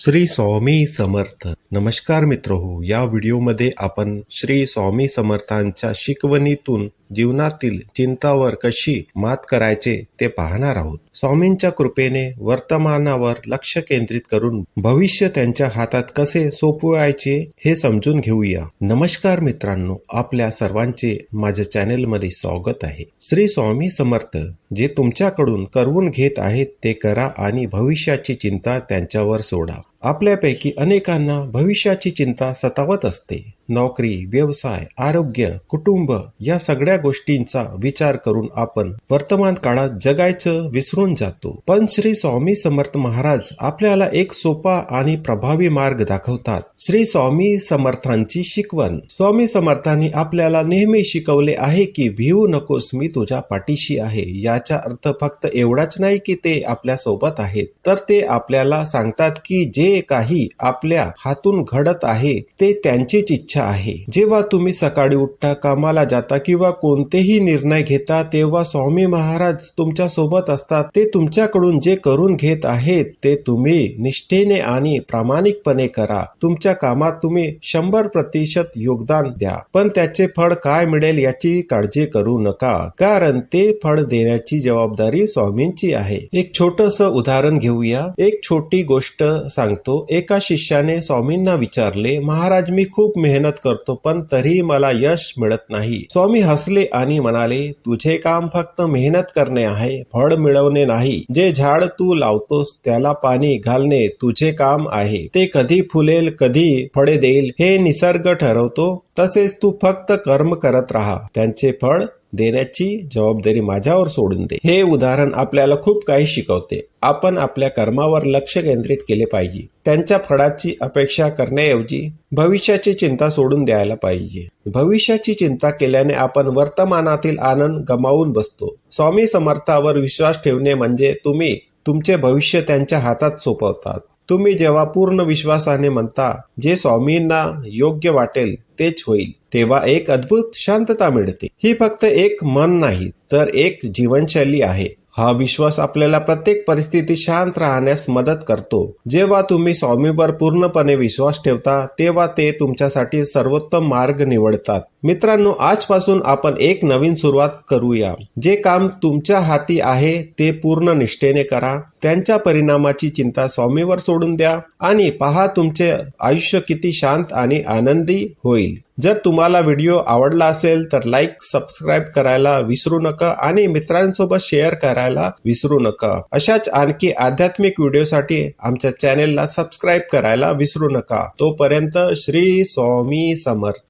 श्री स्वामी समर्थ. नमस्कार मित्र हो या व्हिडिओमध्ये आपण श्री स्वामी समर्थांच्या शिकवणीतून जीवनातील चिंतावर कशी मात करायचे ते पाहणार आहोत. स्वामींच्या कृपेने वर्तमानावर लक्ष केंद्रित करून भविष्य त्यांच्या हातात कसे सोपवायचे हे समजून घेऊया. नमस्कार मित्रांनो आपल्या सर्वांचे माझ्या चॅनेलमध्ये स्वागत आहे. श्री स्वामी समर्थ जे तुमच्याकडून करवून घेत आहेत ते करा आणि भविष्याची चिंता त्यांच्यावर सोडा. आपल्यापैकी अनेकांना भविष्याची चिंता सतावत असते. नोकरी व्यवसाय आरोग्य कुटुंब या सगळ्या गोष्टींचा विचार करून आपण वर्तमान काळात जगायचं विसरून जातो. पण श्री स्वामी समर्थ महाराज आपल्याला एक सोपा आणि प्रभावी मार्ग दाखवतात. श्री स्वामी समर्थांची शिकवण. स्वामी समर्थांनी आपल्याला नेहमी शिकवले आहे की भिवू नकोस मी तुझ्या पाठीशी आहे. याचा अर्थ फक्त एवढाच नाही की ते आपल्यासोबत आहेत. तर ते आपल्याला सांगतात की जे काही आपल्या हातून घडत आहे ते त्यांचीच इच्छा आहे. जेव्हा तुम्ही सकाळी उठता कामाला जाता किंवा कोणतेही निर्णय घेता तेव्हा स्वामी महाराज तुमच्यासोबत असतात. ते तुमच्याकडून जे करून घेत आहेत ते तुम्ही निष्ठेने आणि प्रामाणिकपणे करा. तुमच्या कामात तुम्ही शंभर प्रतिशत योगदान द्या. पण त्याचे फळ काय मिळेल याची काळजी करू नका कारण ते फळ देण्याची जबाबदारी स्वामींची आहे. एक छोटस उदाहरण घेऊया. एक छोटी गोष्ट सांगतो एका शिष्याने स्वामींना विचारले महाराज मी खूप मेहनत करतो पण तरीही मला यश मिळत नाही. स्वामी हसले आणि म्हणाले तुझे काम फक्त मेहनत करणे आहे फळ मिळवणे नाही. जे झाड तू लावतोस त्याला पाणी घालणे तुझे काम आहे. ते कधी फुलेल कधी फळे देईल हे निसर्ग ठरवतो. तसेच तू फक्त कर्म करत राहा. त्यांचे फळ देण्याची जबाबदारी माझ्यावर सोडून दे. हे उदाहरण आपल्याला खूप काही शिकवते. आपण आपल्या कर्मावर लक्ष केंद्रित केले पाहिजे. त्यांच्या फळाची अपेक्षा करण्याऐवजी भविष्याची चिंता सोडून द्यायला पाहिजे. भविष्याची चिंता केल्याने आपण वर्तमानातील आनंद गमावून बसतो. स्वामी समर्थावर विश्वास ठेवणे म्हणजे तुम्ही तुमचे भविष्य त्यांच्या हातात सोपवतात. तुम्ही जेव्हा पूर्ण विश्वासाने म्हणता जे स्वामींना योग्य वाटेल तेच होईल. तेव्हा एक अद्भुत शांतता मिळते. ही फक्त एक मन नाही तर एक जीवनशैली आहे. हा विश्वास आपल्याला प्रत्येक परिस्थितीत शांत राहण्यास मदत करतो. जेव्हा तुम्ही स्वामीवर पूर्णपणे विश्वास ठेवता तेव्हा ते तुमच्यासाठी सर्वोत्तम मार्ग निवडतात. मित्रांनो आजपासून आपण एक नवीन सुरुवात करूया. जे काम तुमच्या हाती आहे ते पूर्ण निष्ठेने करा. त्यांच्या परिणामाची चिंता स्वामीवर सोडून द्या आणि पहा तुमचे आयुष्य किती शांत आणि आनंदी होईल. जर तुम्हाला व्हिडिओ आवडला असेल तर लाईक सबस्क्राईब करायला विसरू नका आणि मित्रांसोबत शेअर करायला विसरू नका. अशाच आणखी आध्यात्मिक व्हिडिओसाठी आमच्या चॅनेलला सबस्क्राईब करायला विसरू नका. तोपर्यंत श्री स्वामी समर्थ.